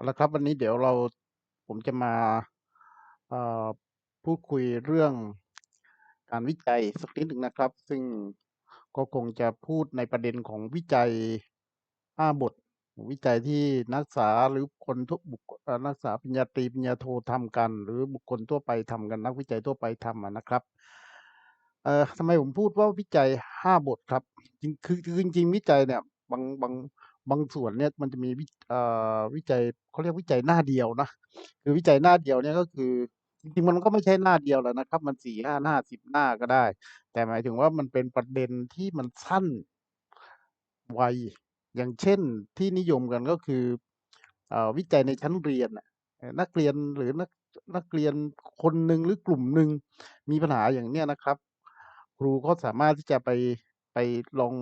เอาละครับวันนี้เดี๋ยวเราผมจะมาพูดคุยเรื่องการวิจัยสักนิดหนึ่งนะครับ ซึ่งก็คงจะพูดในประเด็นของวิจัย 5 บท วิจัยที่นักศึกษาหรือคนทุกบุคนักศึกษาปริญญาตรีปริญญาโททำกัน หรือบุคคลทั่วไปทำกันนักวิจัยทั่วไปทำนะครับเอ่อทำไมผมพูดว่าวิจัย 5 บทครับจริงคือคือจริงๆวิจัยเนี่ยบางบาง บางส่วนเนี่ยมันจะมีวิวิจัยเขาเรียกวิจัยหน้าเดียวนะคือวิจัยหน้าเดียวเนี่ยก็คือจริงๆมันก็ไม่ใช่หน้าเดียวแหละนะครับ มัน4-5หน้า10หน้าก็ได้ แต่หมายถึงว่ามันเป็นประเด็นที่มันสั้นไวอย่างเช่นที่นิยมกันก็คืออวิจัยในชั้นเรียนนักเรียนหรือนักนักเรียนคนหนึ่งหรือกลุ่มหนึ่งมีปัญหาอย่างเนี้ยนะครับ ครูก็สามารถที่จะไปไปลอง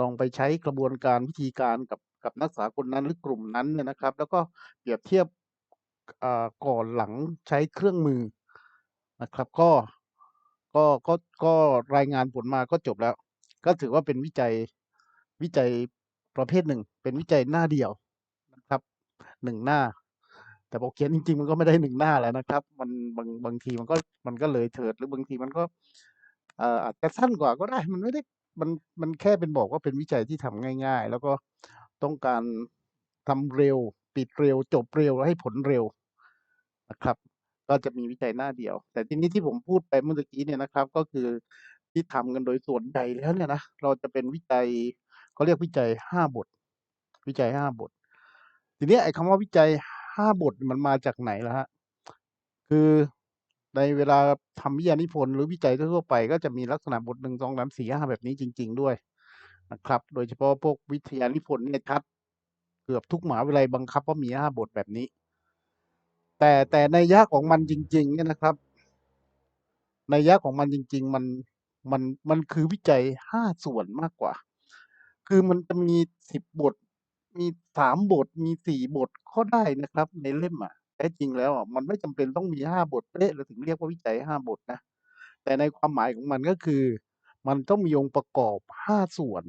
ลองไปใช้กระบวนการวิธีการกับกับนักศึกษาคนนั้นหรือกลุ่มนั้นเนี่ยนะครับ แล้วก็เปรียบเทียบอ่าก่อนหลังใช้เครื่องมือนะครับ ก็ก็ก็ก็รายงานผลมาก็จบแล้ว ก็ถือว่าเป็นวิจัยวิจัยประเภทหนึ่ง เป็นวิจัยหน้าเดียวนะครับ1หน้า แต่พอเขียนจริง ๆ มันก็ไม่ได้1หน้าแล้วนะครับ มันบางบางทีมันก็มันก็เลยเถิดหรือบางทีมันก็อ่ออาจจะสั้นกว่าก็ได้มันไม่ได้ มันมันแค่เป็นบอกว่าเป็นวิจัยที่ทำง่าย ๆ แล้วก็ต้องการทำเร็ว ปิดเร็ว จบเร็วให้ผลเร็วนะครับ ก็จะมีวิจัยหน้าเดียว แต่ทีนี้ที่ผมพูดไปเมื่อกี้เนี่ยนะครับ ก็คือที่ทำกันโดยส่วนใหญ่แล้วเนี่ยนะเราจะเป็นวิจัยเขาเรียกวิจัย5บท วิจัย5บท ทีนี้ไอ้คำว่าวิจัย5บทมันมาจากไหนล่ะครับคือ ในเวลาทำวิทยานิพนธ์หรือวิจัยทั่วไป ก็จะมีลักษณะบท1 2 3 4 5แบบนี้จริง ๆ ด้วยนะครับ โดยเฉพาะพวกวิทยานิพนธ์เนี่ยชัดเกือบทุกมหาวิทยาลัยบังคับว่ามี5บทแบบนี้ แต่แต่ในยะของมันจริง ๆ เนี่ยนะครับ ในยะของมันจริง ๆ มันมันมันคือวิจัย5ส่วนมากกว่า คือมันจะมี10บบท มี3บท มี4บทก็ได้นะครับ ในเล่มอะ แท้จริงแล้วอะมันไม่จำเป็นต้องมี 5 บทเป๊ะ เราถึงเรียกว่าวิจัย 5 บทนะ แต่ในความหมายของมัน ก็คือ มันต้องมีองค์ประกอบ 5 ส่วน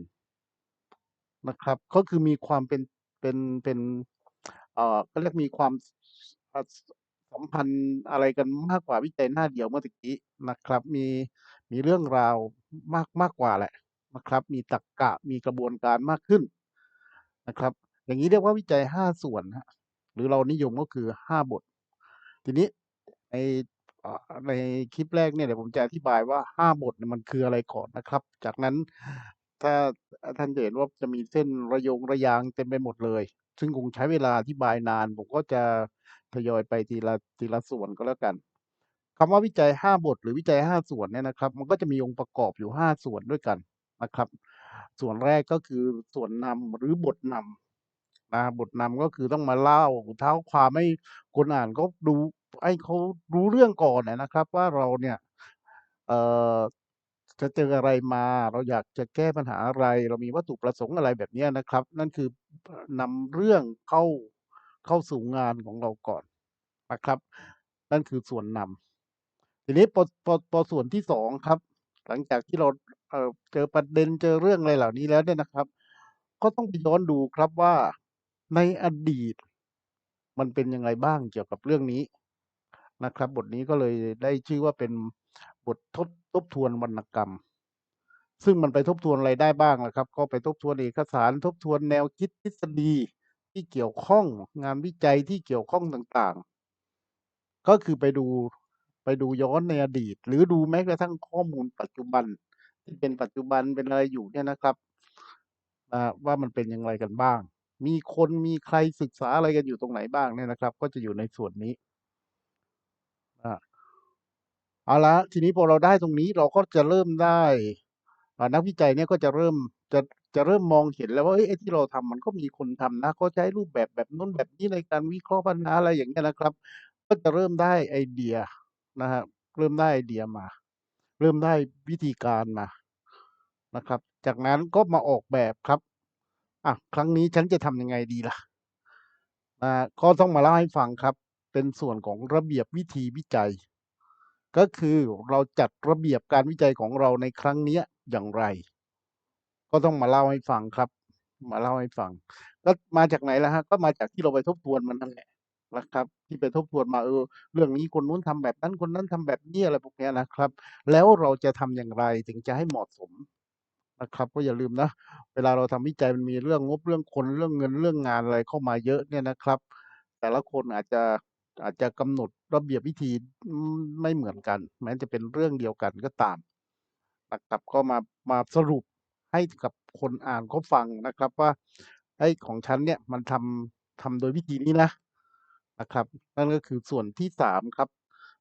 นะครับ ก็คือมีความเป็น เป็น เป็น เอ่อ เขาเรียกมีความ อ่อสัมพันธ์อะไรกันมากกว่าวิจัยหน้าเดียวเมื่อตะกี้นะครับ มี มีเรื่องราวมาก มากกว่าแหละนะครับ มีตรรกะ มีกระบวนการมากขึ้นนะครับ อย่างงี้เรียกว่าวิจัย 5 ส่วนครับ หรือเรานิยมก็คือ 5 บท ทีนี้ในในคลิปแรกเนี่ยเดี๋ยวผมจะอธิบายว่า 5 บทมันคืออะไรก่อนนะครับ จากนั้นถ้าท่านจะเห็นว่าจะมีเส้นระยงระยางเต็มไปหมดเลย ซึ่งคงใช้เวลาอธิบายนาน ผมก็จะทยอยไปทีละทีละส่วนก็แล้วกันคำว่าวิจัย 5 บท หรือวิจัย 5 ส่วนเนี่ยนะครับ มันก็จะมีองค์ประกอบอยู่ 5 ส่วนด้วยกันนะครับ ส่วนแรกก็คือส่วนนำหรือบทนำ นะบทนำก็คือต้องมาเล่าเท้าความให้คนอ่านเขาดูให้เขารู้เรื่องก่อนนะครับ ว่าเราเนี่ยเอ่อจะเจออะไรมา เราอยากจะแก้ปัญหาอะไร เรามีวัตถุประสงค์อะไรแบบนี้นะครับ นั่นคือเอ่อนำเรื่องเข้าเข้าสู่งานของเราก่อนนะครับ นั่นคือส่วนนำทีนี้พอพอพอส่วนที่2ครับ หลังจากที่เราเอ่อเจอประเด็นเจอเรื่องอะไรเหล่านี้แล้วเนี่ยนะครับ ก็ต้องไปย้อนดูครับว่า ในอดีต มันเป็นยังไงบ้างเกี่ยวกับเรื่องนี้นะครับ บทนี้ก็เลยได้ชื่อว่าเป็นบททบทบทวนวรรณกรรม ซึ่งมันไปทบทวนอะไรได้บ้างล่ะครับ ก็ไปทบทวนเอกสาร ทบทวนแนวคิดทฤษฎีที่เกี่ยวข้องงานวิจัยที่เกี่ยวข้องต่างๆ ก็คือไปดูไปดูย้อนในอดีต หรือดูแม้กระทั่งข้อมูลปัจจุบันที่เป็นปัจจุบันเป็นอะไรอยู่เนี่ยนะครับว่ามันเป็นอย่างไรกันบ้าง มีคนมีใครศึกษาอะไรกันอยู่ตรงไหนบ้างเนี่ยนะครับ ก็จะอยู่ในส่วนนี้อาเอาละทีนี้พอเราได้ตรงนี้เราก็จะเริ่มได้นักวิจัยเนี่ยก็จะเริ่มจะจะเริ่มมองเห็นแล้วว่าเฮ้ยไอ้ที่เราทำมันก็มีคนทำนะเขาใช้รูปแบบแบบนู้นแบบนี้ในการวิเคราะห์ปัญหาอะไรอย่างเงี้ยนะครับ ก็จะเริ่มได้ไอเดียนะครับเริ่มได้ไอเดียมา เริ่มได้วิธีการมานะครับ จากนั้นก็มาออกแบบครับ อะครั้งนี้ฉันจะทำยังไงดีล่ะ?อ่าก็ต้องมาเล่าให้ฟังครับ เป็นส่วนของระเบียบวิธีวิจัย ก็คือเราจัดระเบียบการวิจัยของเราในครั้งนี้อย่างไร ก็ต้องมาเล่าให้ฟังครับ มาเล่าให้ฟัง ก็มาจากไหนล่ะครับก็มาจากที่เราไปทบทวนมันนั่นแหละนะครับ ที่ไปทบทวนมาเออเรื่องนี้คนนู้นทำแบบนั้นคนนั้นทำแบบนี้อะไรพวกนี้นะครับ แล้วเราจะทำอย่างไรถึงจะให้เหมาะสม นะครับก็อย่าลืมนะ เวลาเราทำวิจัยมันมีเรื่องงบเรื่องคนเรื่องเงินเรื่องงานอะไรเข้ามาเยอะเนี่ยนะครับ แต่ละคนอาจจะอาจจะกำหนดระเบียบวิธีไม่เหมือนกัน แม้จะเป็นเรื่องเดียวกันก็ตามนะครับก็มามาสรุปให้กับคนอ่านเขาฟังนะครับว่าเฮ้ของฉันเนี่ยมันทำทำโดยวิธีนี้นะนะครับ นั่นก็คือส่วนที่3ครับ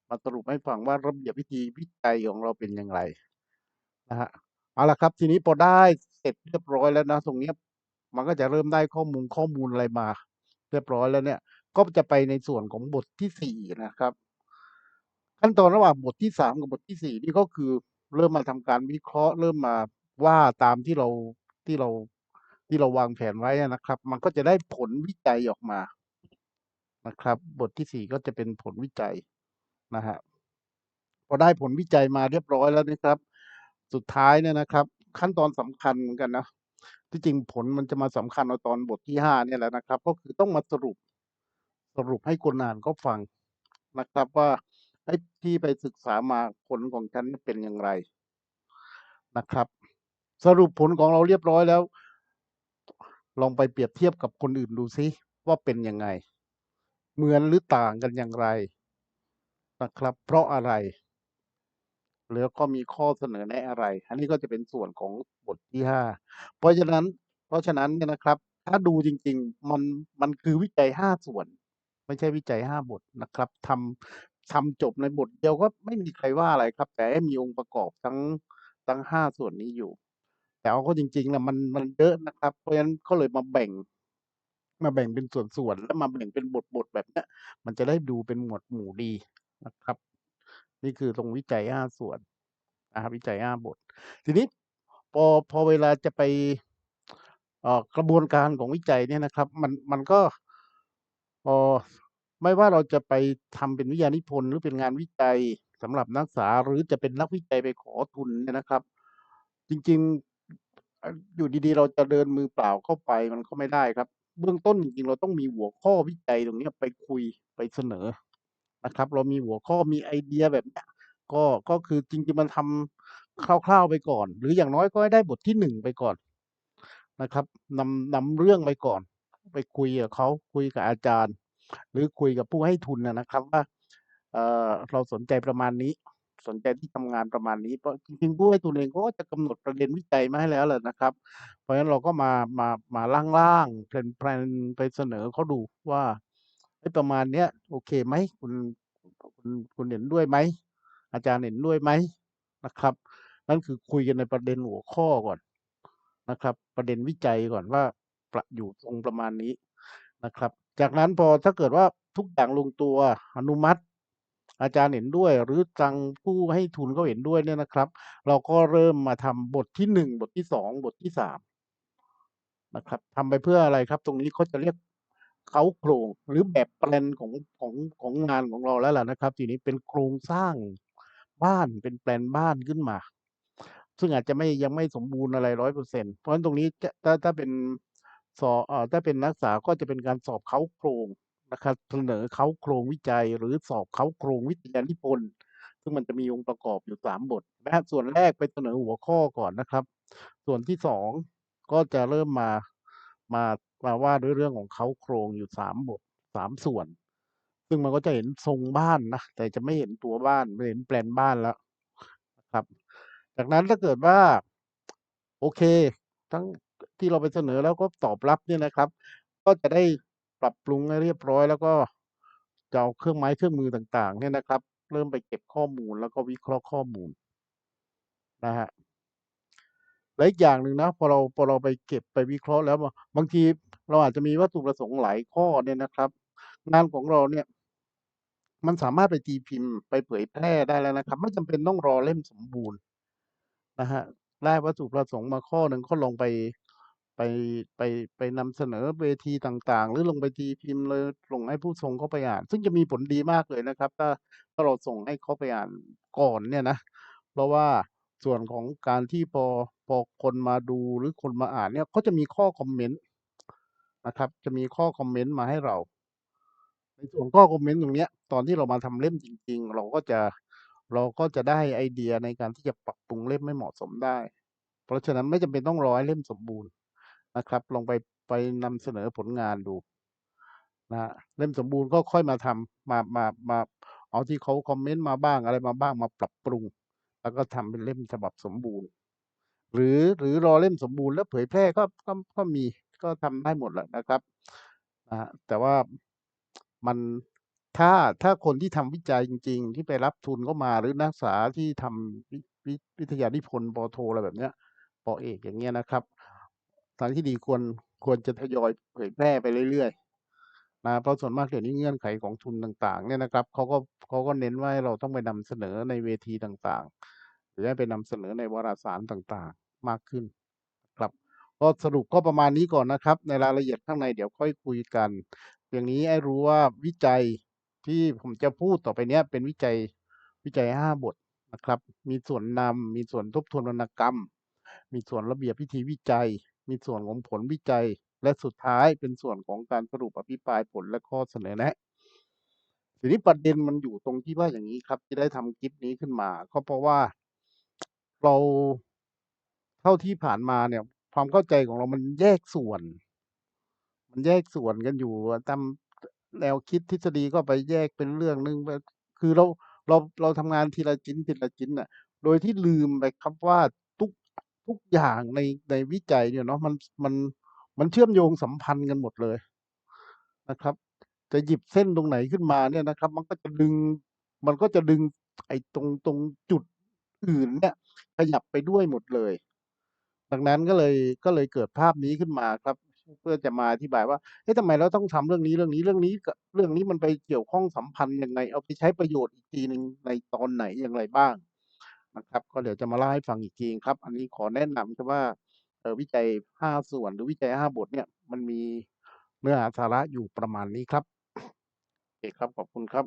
มาสรุปให้ฟังว่าระเบียบวิธีวิจัยของเราเป็นอย่างไรนะครับ เอาละครับ ทีนี้พอได้เสร็จเรียบร้อยแล้วนะ ตรงเนี้ยมันก็จะเริ่มได้ข้อมูลข้อมูลอะไรมา เรียบร้อยแล้วเนี่ย ก็จะไปในส่วนของบทที่4นะครับ ขั้นตอนระหว่างบทที่3กับบทที่4นี่ก็คือเริ่มมาทำการวิเคราะห์ เริ่มมาว่าตามที่เราที่เราที่เราวางแผนไว้นะครับ มันก็จะได้ผลวิจัยออกมานะครับ บทที่4ก็จะเป็นผลวิจัยนะครับพอได้ผลวิจัยมาเรียบร้อยแล้วนะครับ สุดท้ายเนี่ยนะครับ ขั้นตอนสำคัญเหมือนกันนะที่จริงผลมันจะมาสำคัญเอาตอนบทที่5เนี่ยแหละนะครับ ก็คือต้องมาสรุปสรุปให้คนอ่านเขาฟังนะครับว่าเฮ้ที่ไปศึกษามาผลของฉันเนี่ยเป็นอย่างไรนะครับ สรุปผลของเราเรียบร้อยแล้ว ลองไปเปรียบเทียบกับคนอื่นดูซิว่าเป็นยังไง เหมือนหรือต่างกันอย่างไรนะครับ เพราะอะไร แล้วก็มีข้อเสนอแนะอะไร อันนี้ก็จะเป็นส่วนของบทที่ 5 เพราะฉะนั้น เพราะฉะนั้นเนี่ยนะครับ ถ้าดูจริง ๆ มัน มันคือวิจัย 5 ส่วน ไม่ใช่วิจัย 5 บทนะครับทำทำจบในบทเดียวก็ไม่มีใครว่าอะไรครับ แต่มีองค์ประกอบทั้ง ทั้ง 5 ส่วนนี้อยู่ แต่เอาเข้าจริงๆนะมันมันเยอะนะครับ เพราะฉะนั้นก็เลยมาแบ่ง มาแบ่งเป็นส่วนๆ แล้วมาแบ่งเป็นบทๆแบบเนี้ยมันจะได้ดูเป็นหมวดหมู่ดีนะครับ นี่คือตรงวิจัย5ส่วนนะครับวิจัย5บท ทีนี้พอพอเวลาจะไปกระบวนการของวิจัยเนี่ยนะครับ มันมันก็ออไม่ว่าเราจะไปทำเป็นวิทยานิพนธ์หรือเป็นงานวิจัยสำหรับนักศึกษาหรือจะเป็นนักวิจัยไปขอทุนเนี่ยนะครับ จริงๆอยู่ดีๆ เราจะเดินมือเปล่าเข้าไปมันก็ไม่ได้ครับ เบื้องต้นจริงๆเราต้องมีหัวข้อวิจัยตรงนี้ไปคุยไปเสนอ นะครับ เรามีหัวข้อมีไอเดียแบบนี้ก็ก็คือจริงๆมันทำคร่าวๆไปก่อน หรืออย่างน้อยก็ให้ได้บทที่1ไปก่อนนะครับนำนำเรื่องไปก่อน ไปคุยกับเขาคุยกับอาจารย์ หรือคุยกับผู้ให้ทุนนะครับว่าเออเราสนใจประมาณนี้ สนใจที่ทำงานประมาณนี้เพราะจริงๆผู้ให้ทุนเองเขาก็จะกำหนดประเด็นวิจัยมาให้แล้วแหละนะครับ เพราะฉะนั้นเราก็มามามาร่างๆแพลนๆไปเสนอเขาดูว่า ประมาณเนี้ยโอเคไหมคุณคุณคุณเห็นด้วยไหมอาจารย์เห็นด้วยไหมนะครับ นั่นคือคุยกันในประเด็นหัวข้อก่อนนะครับ ประเด็นวิจัยก่อนว่าประอยู่ตรงประมาณนี้นะครับ จากนั้นพอถ้าเกิดว่าทุกอย่างลงตัวอนุมัติ อาจารย์เห็นด้วย หรือทางผู้ให้ทุนเขาเห็นด้วยเนี่ยนะครับ เราก็เริ่มมาทำบทที่1บทที่2บทที่3นะครับทำไปเพื่ออะไรครับ ตรงนี้เขาจะเรียก เค้าโครงหรือแบบแปลนของของของงานของเราแล้วล่ะนะครับ ทีนี้เป็นโครงสร้างบ้านเป็นแปลนบ้านขึ้นมา ซึ่งอาจจะไม่ยังไม่สมบูรณ์อะไร100%เปอร์เซ็นเพราะฉะนั้นตรงนี้จะถ้าถ้าเป็นสอเอ่อถ้าเป็นนักศึกษาก็จะเป็นการสอบเค้าโครงนะครับเสนอเค้าโครงวิจัยหรือสอบเค้าโครงวิทยานิพนธ์ซึ่งมันจะมีองค์ประกอบอยู่3บทนะครับส่วนแรกไปเสนอหัวข้อก่อนนะครับ ส่วนที่2ก็จะเริ่มมามา มาว่าด้วยเรื่องของเค้าโครงอยู่3บท3ส่วน ซึ่งมันก็จะเห็นทรงบ้านนะแต่จะไม่เห็นตัวบ้านไม่เห็นแปลนบ้านแล้วนะครับ จากนั้นถ้าเกิดว่า โอเค ทั้งที่เราไปเสนอแล้วก็ตอบรับเนี่ยนะครับ ก็จะได้ปรับปรุงให้เรียบร้อย แล้วก็จะเอาเครื่องไม้เครื่องมือต่าง ๆ เนี่ยนะครับ เริ่มไปเก็บข้อมูลแล้วก็วิเคราะห์ข้อมูลนะครับและอีกอย่างหนึ่งนะพอเราพอเราไปเก็บไปวิเคราะห์แล้ว บางที เราอาจจะมีวัตถุประสงค์หลายข้อเนี่ยนะครับ งานของเราเนี่ยมันสามารถไปตีพิมพ์ไปเผยแพร่ได้แล้วนะครับ ไม่จำเป็นต้องรอเล่มสมบูรณ์นะครับได้วัตถุประสงค์มาข้อหนึ่งก็ลงไปไปไปไปนำเสนอเวทีต่างๆ หรือลงไปตีพิมพ์เลยส่งให้ผู้ทรงเขาไปอ่าน ซึ่งจะมีผลดีมากเลยนะครับ ถ้าถ้าเราส่งให้เขาไปอ่านก่อนเนี่ยนะ เพราะว่าส่วนของการที่พอพอคนมาดูหรือคนมาอ่านเนี่ยเขาจะมีข้อคอมเมนต์ นะครับ จะมีข้อคอมเมนต์มาให้เรา ในส่วนข้อคอมเมนต์ตรงนี้ตอนที่เรามาทำเล่มจริง ๆ เราก็จะเราก็จะได้ไอเดียในการที่จะปรับปรุงเล่มให้เหมาะสมได้ เพราะฉะนั้นไม่จำเป็นต้องรอให้เล่มสมบูรณ์นะครับ ลองไปไปนำเสนอผลงานดูนะเล่มสมบูรณ์ก็ค่อยมาทำมามามาเอาที่เขาคอมเมนต์มาบ้างอะไรมาบ้างมาปรับปรุง แล้วก็ทำเป็นเล่มฉบับสมบูรณ์ หรือหรือรอเล่มสมบูรณ์แล้วเผยแพร่ก็ก็ก็มี ก็ทำได้หมดแหละนะครับนะแต่ว่ามันถ้าถ้าคนที่ทำวิจัยจริง ๆ ที่ไปรับทุนเขามาหรือนักศึกษาที่ทำวิวิวิทยานิพนธ์ปโทอะไรแบบเนี้ยปอเอกอย่างเงี้ยนะครับทางที่ดีควรควรจะทยอยเผยแพร่ไปเรื่อยๆนะเพราะส่วนมากเดี๋ยวนี้เงื่อนไขของทุนต่าง ๆ เนี่ยนะครับเขาก็เขาก็เน้นว่าเราต้องไปนำเสนอในเวทีต่างๆ หรือไปนำเสนอในวารสารต่างๆ มากขึ้น ก็สรุปก็ประมาณนี้ก่อนนะครับ ในรายละเอียดข้างในเดี๋ยวค่อยคุยกัน อย่างนี้ให้รู้ว่าวิจัยที่ผมจะพูดต่อไปเนี้ยเป็นวิจัยวิจัยห้าบทนะครับ มีส่วนนำมีส่วนทบทวนวรรณกรรม มีส่วนระเบียบวิธีวิจัย มีส่วนของผลวิจัย และสุดท้ายเป็นส่วนของการสรุปอภิปรายผลและข้อเสนอแนะทีนี้ประเด็นมันอยู่ตรงที่ว่าอย่างนี้ครับ ที่ได้ทำคลิปนี้ขึ้นมา ก็เพราะว่าเราเท่าที่ผ่านมาเนี่ย ความเข้าใจของเรามันแยกส่วน มันแยกส่วนกันอยู่ตามแนวคิดทฤษฎีก็ไปแยกเป็นเรื่องหนึ่งคือเราเราเราทำงานทีละชิ้นทีละชิ้นน่ะ โดยที่ลืมไปครับว่าทุกทุกอย่างในในวิจัยเนี่ยเนาะมันมันมันเชื่อมโยงสัมพันธ์กันหมดเลยนะครับ จะหยิบเส้นตรงไหนขึ้นมาเนี่ยนะครับ มันก็จะดึง มันก็จะดึงไอ้ตรงตรงจุดอื่นเนี่ย ขยับไปด้วยหมดเลย ดังนั้นก็เลย ก็เลยเกิดภาพนี้ขึ้นมาครับ เพื่อจะมาอธิบายว่า เอ๊ะ ทำไมเราต้องทำเรื่องนี้ เรื่องนี้ เรื่องนี้กับเรื่องนี้มันไปเกี่ยวข้องสัมพันธ์ยังไง เอาไปใช้ประโยชน์อีกทีหนึ่งในตอนไหนอย่างไรบ้างนะครับ ก็เดี๋ยวจะมาเล่าให้ฟังอีกทีครับ อันนี้ขอแนะนำครับว่า เออวิจัยห้าส่วนหรือวิจัยห้าบทเนี่ยมันมีเนื้อหาสาระอยู่ประมาณนี้ครับโอเคครับขอบคุณครับ